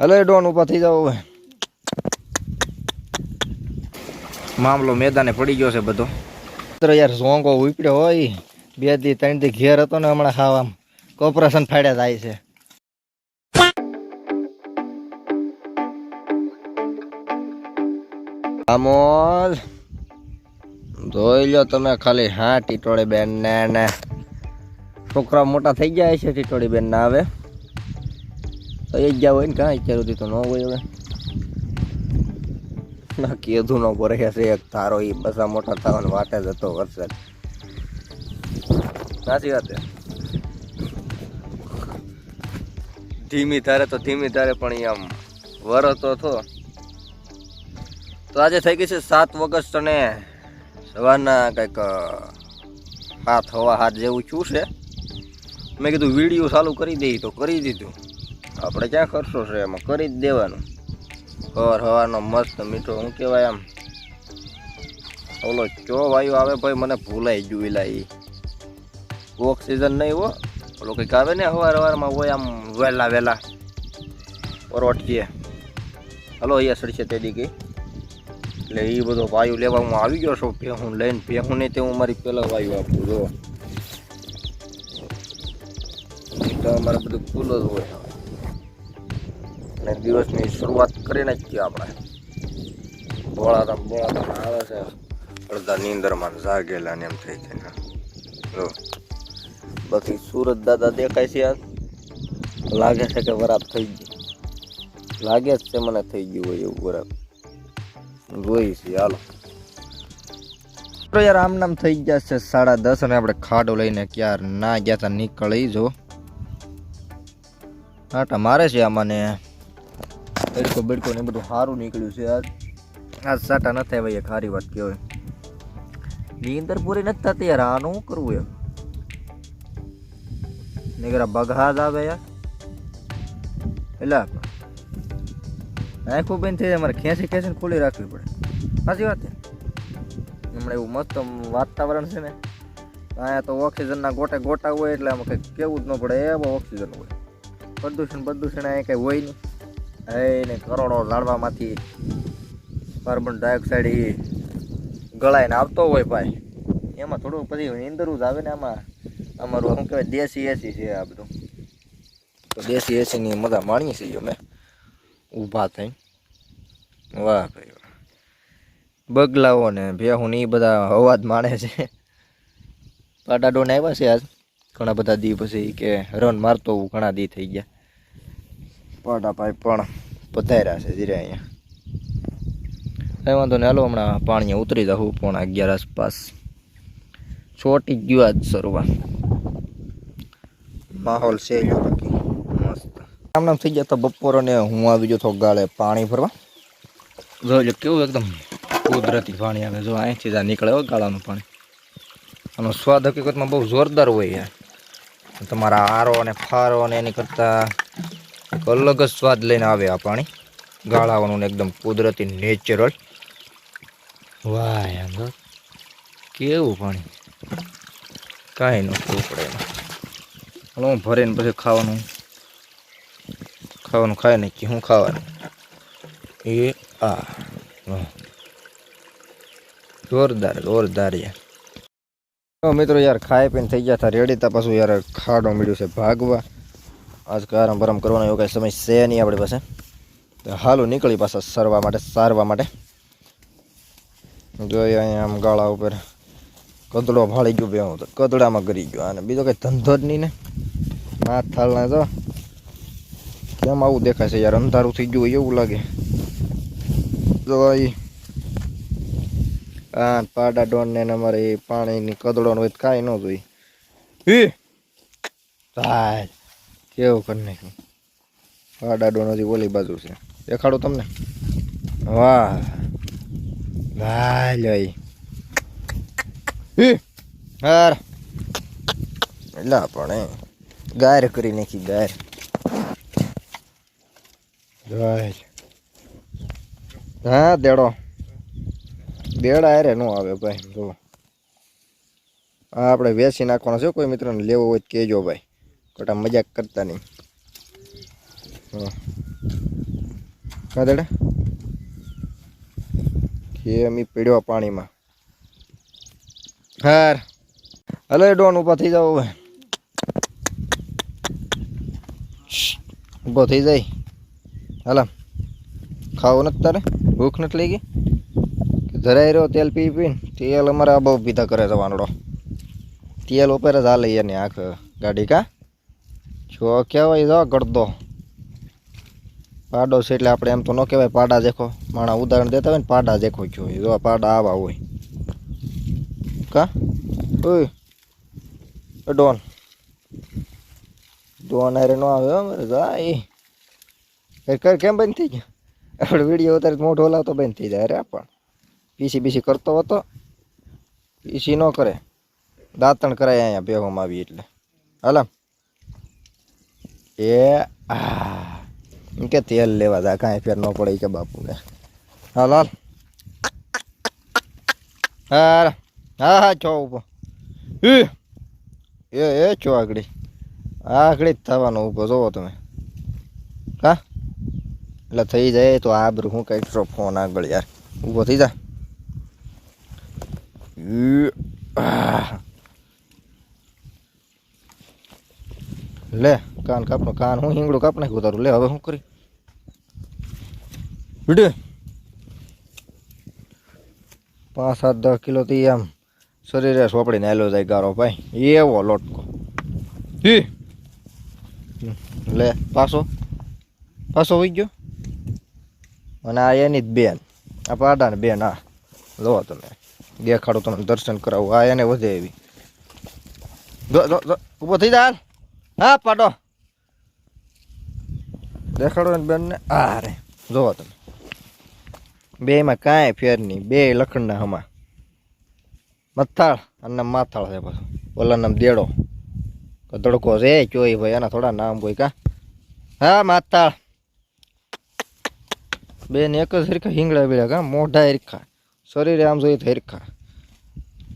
Hello એ Don ઉપર થઈ જાવ હવે. મામલો મેદાને પડી ગયો છે બધો. મિત્રો યાર સોંગો ઉપડ્યો હોય. બે દી ત્રણ દી ઘેર હતો ને હમણાં ખાવા કોપરેશન ફાડ્યા થાય છે. અમોલ જોઈ લો તમે ખાલી. હા ટીટોળી બેન ને. ને છોકરા મોટા થઈ ગયા છે ટીટોળી બેન ના આવે તો એ જ ગયા હોય ને કાંઈ અત્યાર સુધી તો ન હોય હવે. ના, કીધું ન કરે છે એક તારો એ બસા મોટા થવાની વાટે હતો વરસાદ. સાચી વાત ધીમી ધારે તો ધીમી ધારે પણ આમ વરતો હતો તો. આજે થઈ ગઈ છે સાત ઓગસ્ટ અને સવારના કંઈક હાથ હવા હાથ જેવું છું છે. મેં કીધું વીડિયો ચાલુ કરી દઈ તો કરી દીધું. આપણે ક્યાં ખર્ચો છે એમાં? કરી જ દેવાનું. હવાર હવાનો મસ્ત મીઠો શું કહેવાય આમ, ઓલો ચો વાયુ આવે ભાઈ, મને ભૂલાઈ ગયું એલા એ ઓક્સિજન નહીં હો. ઓલો કંઈક આવે ને હવાર હવારમાં હોય આમ વહેલા વહેલા. પરોઠીએ. હલો, અહીંયા સડશે તે દી એટલે એ બધો વાયુ લેવા હું આવી ગયો છું, ભેહું લઈને. ભેહું નહીં તે હું મારી પહેલાં વાયુ આપું, જો. એ અમારે બધું ફૂલ જ હોય અને દિવસની શરૂઆત કરીને જ છીએ આપણે. બોળાતા બોળાતા આવે છે. અડધા નીંદરમાં જાગેલા ને એમ થઈ જાય. જો બાકી સુરત દાદા દેખાય છે યાર. લાગે છે કે વરાપ થઈ ગઈ. લાગે જ છે મને થઈ ગયું હોય એવું વરાપ. જોઈ છે, હાલો. યાર આમ નામ થઈ ગયા છે સાડા દસ અને આપણે ખાડો લઈને ક્યાર ના ગયા તા નીકળી, જો. હા મારે છે આમાં ને બડકો બડકો ને બધું સારું નીકળ્યું છે આજ સાટા નથી થાય ભાઈ સારી વાત કહેવાય. નીંદર પૂરી નથી થતી યાર આનું શું કરવું એમ નીકળા બઘાદ આવે યાર. એટલે આંખો બંધ થઈ જાય, મારે ખેંચી ખેંચીને ખુલ્લી રાખવી પડે. સાચી વાત છે? હમણાં એવું મસ્ત વાતાવરણ છે ને, અહીંયા તો ઓક્સિજનના ગોટે ગોટા હોય એટલે આમાં કંઈ કેવું જ ન પડે એવો ઓક્સિજન હોય. પ્રદૂષણ પ્રદૂષણ અહીંયા કંઈ હોય નહીં. હે કરોડો ઝાડવામાંથી કાર્બન ડાયોક્સાઇડ એ ગળાઈને આવતો હોય ભાઈ. એમાં થોડું પછી નીંદરું જ આવે ને આમાં. અમારું શું કહેવાય, દેશી એસી છે આ બધું. તો દેશી એસીની મજા માણીએ છીએ અમે. ઊભા થઈ વાહ ભાઈ વાહ. બગલાઓ ને ભેહું ને એ બધા અવાજ માણે છે. પાટા ડોન આવ્યા છે આજ. ઘણા બધા દી પછી કે રન મારતો હું ઘણા દી થઈ ગયા. પાટા ભાઈ પણ પધાર્યા છે ધીરે અહીંયા. કંઈ વાંધો નહીં, હાલો હમણાં પાણી ઉતરી જાઉં, પણ અગિયાર આસપાસ ચોટી ગયું આજ શરૂઆત. માહોલ છે મસ્ત. આમ નામ થઈ ગયા તો બપોર અને હું આવી ગયો તો ગાળે પાણી ભરવા. જો કેવું એકદમ કુદરતી પાણી આવે. જો, અહીંથી જ નીકળે હો ગાળાનું પાણી. આનો સ્વાદ હકીકતમાં બહુ જોરદાર હોય યાર. તમારા આરો અને ફારો અને એની કરતાં અલગ જ સ્વાદ લઈને આવે આ પાણી. ગાળાવાનું ને એકદમ કુદરતી નેચરલ વાહ યાર કેવું પાણી? કાંઈ નહોતું પડે એમાં. હું ભરીને પછી ખાવાનું. ખાવાનું ખાય નહીં કે શું ખાવાનું? એ આ. જોરદાર જોરદાર યાર. મિત્રો યાર ખાઈ પીને થઈ ગયા હતા. રેડી તા પાછું યાર ખાડો મળ્યું છે ભાગવા. આજ આરામ બરામ કરવાનો એવો કાંઈ સમય છે નહીં આપણી પાસે. તો હાલો નીકળી પાછા સરવા માટે, સારવા માટે. જોઈએ અહીંયા આમ ગાળા ઉપર કદડો ભાળી ગયો બે હું તો કદડામાં કરી ગયો અને બીજો કંઈ ધંધો જ નહીં ને. હાથ થાળના તો કેમ આવું દેખાય છે યાર, અંધારું થઈ ગયું એવું લાગે. જો આ પાડા ડોન ને અમારે પાણીની કદડો હોય તો કાંઈ ન જોઈ. કેવું કરી નાખ્યું પાડા ડોન હજી ઓલી બાજુ છે. દેખાડું તમને. વાહ. ભાઈ લઈ. હી, હાર. એટલે પણ એ ગાર કરી નાખી, ગાર. ગાર. હા, દેડો. દેડા અરે નો આવે ભાઈ, જો. આ આપણે વેચી નાખવાનો છે, કોઈ મિત્રને લેવો હોય તો કહેજો ભાઈ. ખોટા મજાક કરતા નહીં. હા. દાડા. કે અમે પીડ્યો પાણીમાં. હાર. હલો ડોન ઊભા થઈ જાઓ હવે. ઊભો થઈ જાય. હાલા. ખાવું નથી તારે? ભૂખ નથી લઈ ગઈ ધરાઈ રહ્યો તેલ પી પીને? તેલ અમારે બહુ પીધા કરે છે વાનડો તેલ ઉપર જ હાલે એની આંખ ગાડી કા? જો કહેવાય જો ગળદો પાડો છે એટલે આપણે એમ તો ન કહેવાય, પાડા દેખો માણા ઉદાહરણ દેતા હોય ને પાડા દેખો જો જો પાડા આવા હોય. કા? ઓય. ડોન. ડોન હારે ન આવે અમારે. જાય. કર, કેમ બંધ થઈ ગયો? આપણે વીડિયો અત્યારે મોઢો હલાવતો બંધ થઈ જાય. અરે પણ. પીસી બીસી કરતો હતો. પીસી ન કરે. દાંતણ કરાય અહીંયા બેહોમાં આવી એટલે. હાલા. એ આ કે તેલ લેવા જા, કાંઈ ફેર ન પડે કે બાપુને. હાલ હાલ હાર હા હા, છો ઊભો. એ એ છો આગળી. આગળી જ થવાનો ઊભો જોવો તમે. હા? એટલે થઈ જાય તો આબરું હું કઈ ફોન આગળ યાર. ઊભો થઈ જા. લે. કાન કાપનો, કાન હું હિંગડું કાપ નાખ્યું તારું. લે, હવે શું કરી? પાંચ, સાત, દસ કિલો થી આમ શરીરે સોપડીને આવેલો જાય ગારો ભાઈ. એવો લોટકો. હી? લે, પાછો. પાછો હોઈ ગયો. અને આ એની જ બેન. આ પાડાને બેન, આ. લો તમે. દેખાડો તમને, દર્શન કરાવું. આ એને વધે એવી. ઊભો થઈ જાય હા, પાડો. દેખાડો ને બેનને. આ રે. જોવો તમે. બે માં કાંઈ ફેર નહીં. બે લખણના હમા. મથાળ અને માથાળ છે પાછું. ઓલા નામ દેડો. તડકો છે ચોઈ ભાઈ એના થોડા નામ કોઈ કા. હા, માથાળ. બેન એક જ હરખા હિંગડા બીડા કા, મોઢા હરખા. શરીરે આમ જોઈએ તો હરખા.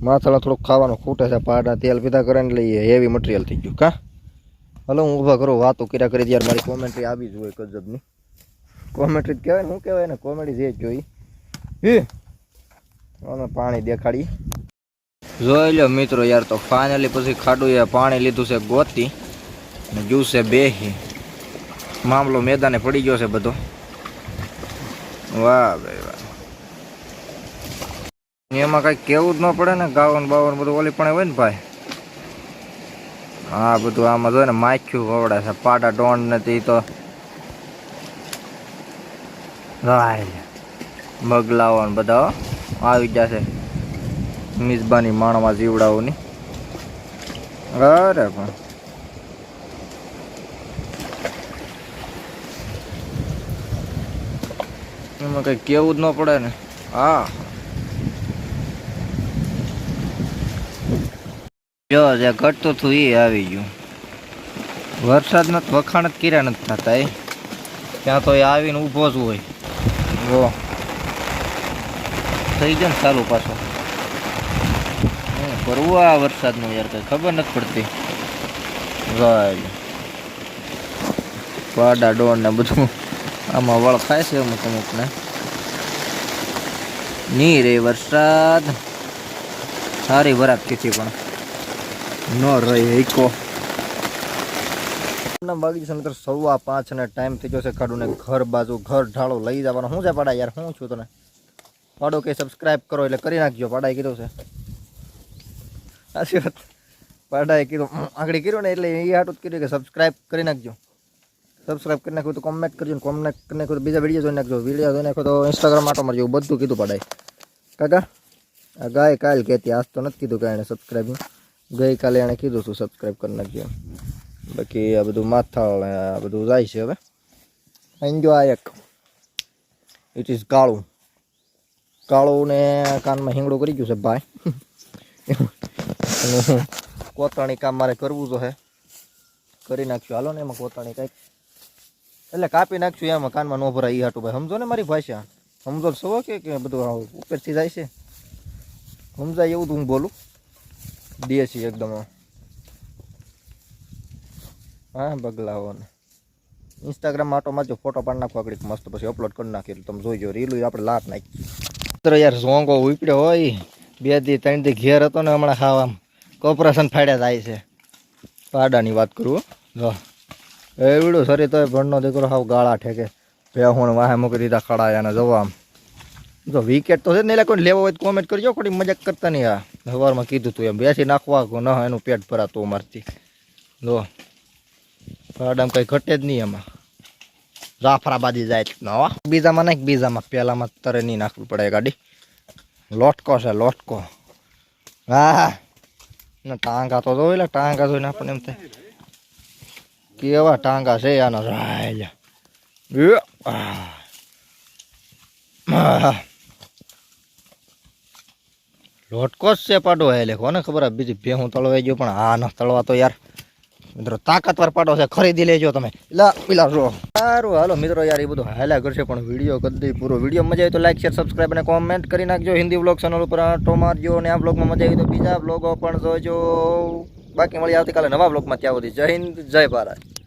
માથાળા થોડુંક ખાવાનું ખૂટે છે, પાડા તેલ પીધા કરે ને એટલે હેવી મટીરિયલ થઈ ગયું કા. હલો, હું ઊભા કરું વાતો કર્યા કરી યાર મારી કોમેન્ટ્રી આવી જ હોય કજબની કોમેન્ટ્રી કહેવાય ને, શું કહેવાય ને કોમેડી જે જોઈ. હે? પાણી દેખાડી. જોઈ લો મિત્રો યાર, તો ફાઇનલી પછી ખાડું એ પાણી લીધું છે ગોતી ને જ્યુસ છે બેહી. મામલો મેદાને પડી ગયો છે બધો. વાહ ભાઈ વાહ. એમાં કઈ કેવું જ ન પડે ને ગાવન બાવન બધું ઓલી પણ હોય ને ભાઈ. હા, બધું આમાં જો ને માખ્યું વવડે છે. પાડા ડોન નથી તો. બગલાઓ ને બધા આવી જશે મિઝબાની માણવા જીવડાઓની. અરે પણ. એમાં કઈ કેવું જ ન પડે ને. હા. જો, જે ઘટતું હતું એ આવી ગયું. વરસાદના વખાણ જ કર્યા નથી થતા એ. ત્યાં તો એ આવીને ઊભો જ હોય. જો. થઈ ગયો ને ચાલુ પાછો. હું કરવું આ વરસાદનું યાર, કંઈ ખબર નથી પડતી. રાય પાડા ડોળ ને બધું. આમાં વળ ખાય છે અમુક અમુકને નહીં રે વરસાદ. સારી વરાપ કીધી પણ. ન રહી વાગી જશે મિત્ર સવા પાંચ અને ટાઈમ થઈ છે ખાડું ને ઘર બાજુ, ઘર ઢાળો લઈ જવાનો. શું છે પાડા યાર? હું છું તને? પાડો કે સબસ્ક્રાઈબ કરો એટલે કરી નાખજો, પાડાએ કીધું છે. સાચી વાત. પાડાએ કીધું આગળ કર્યું ને એટલે એ હાટું જ કર્યું કે સબસ્ક્રાઈબ કરી નાખજો. સબસ્ક્રાઈબ કરી નાખ્યું તો કોમેન્ટ કરજો ને કોમેન્ટ કરી નાખ્યું તો બીજા વીડિયો જોઈ નાખજો. વીડિયો જોઈ નાખો તો ઇન્સ્ટાગ્રામ માટો મારજો બધું કીધું પાડાએ. કાકા, આ ગાય કાલ કહેતી, આજ તો નથી કીધું કાંઈ એને સબસ્ક્રાઇબ ગઈકાલે એણે કીધું હતું સબસ્ક્રાઈબ કરી નાખજો. બાકી આ બધું માથાળ આ બધું જાય છે હવે. એન્જો આ એક ઇટ ઇઝ કાળું. કાળું ને કાનમાં હિંગડું કરી ગયું છે ભાઈ. કોતરણી કામ મારે કરવું તો હે. કરી નાખશું હાલો ને એમાં કોતરણી કંઈક. એટલે કાપી નાખશું એમાં, કાનમાં નો ભરાય એ હાટું ભાઈ. સમજો ને મારી ભાષા. સમજો છો કે બધું ઉપરથી જાય છે. સમજાય એવું તો હું બોલું. દેશી એકદમ. હા, બગલાઓને. ઇન્સ્ટાગ્રામ આટો મારજો ફોટો પાડી નાખો આગળ મસ્ત, પછી અપલોડ કરી નાખીએ. એટલે તમે જોઈજો રીલું આપણે લાટ નાખી. મિત્રો યાર ઝોંગો ઉપડ્યો હોય, બે દી, ત્રણ દી ઘેર હતો ને હમણાં ખાવા આમ કોપરેશન ફાડ્યા થાય છે. પાડાની વાત કરું. જો. એવડું સરી તોય ભણનો દીકરો હાવ ગાળા ઠેકે. ભેહુણ વાહે મૂકી દીધા ખડાયા ને જવા આમ. જો વિકેટ તો છે ને એટલે કોઈ લેવો હોય તો કોમેન્ટ કરજો, ખોટી મજાક કરતા નહીં આ. સવારમાં કીધું તું એમ, બેસી નાખવા કો ન એનું પેટ ભરાતું મારથી જો પાડામાં કંઈ ઘટે જ નહીં એમાં. જાફરાબાદી જાય જ ન હો. બીજામાં નાખ બીજામાં પહેલામાં તરે નહીં નાખવું પડે ગાડી. લોટકો છે, લોટકો. હા ને ટાંગા તો જોઈ લે, ટાંગા જોઈને આપણને એમ થાય. કેવા ટાંગા છે આના. રાયલા એ આહ. આહ. લોટકો જ છે પાડો હે લે, કોને ખબર બીજું ભેહું તળવાઈ ગયો, પણ આ ન તળવા તો યાર. મિત્રો, તાકાતવાર પાડો છે, ખરીદી લેજો તમે. લા, પેલા રો. સારું, હાલો, મિત્રો, યાર, એ બધું હાલ્યા કરશે, પણ વીડિયો કદી પૂરો. વીડિયો મજા આવી તો લાઈક શેર સબસ્ક્રાઈબ અને કોમેન્ટ કરી નાખજો. હિન્દી બ્લોગ ચેનલ ઉપર આંટો મારજો, અને આ બ્લોગમાં મજા આવી તો બીજા બ્લોગો પણ જોજો. બાકી મળી આવતીકાલે નવા બ્લોગમાં ત્યાં સુધી જય હિન્દ, જય ભારત.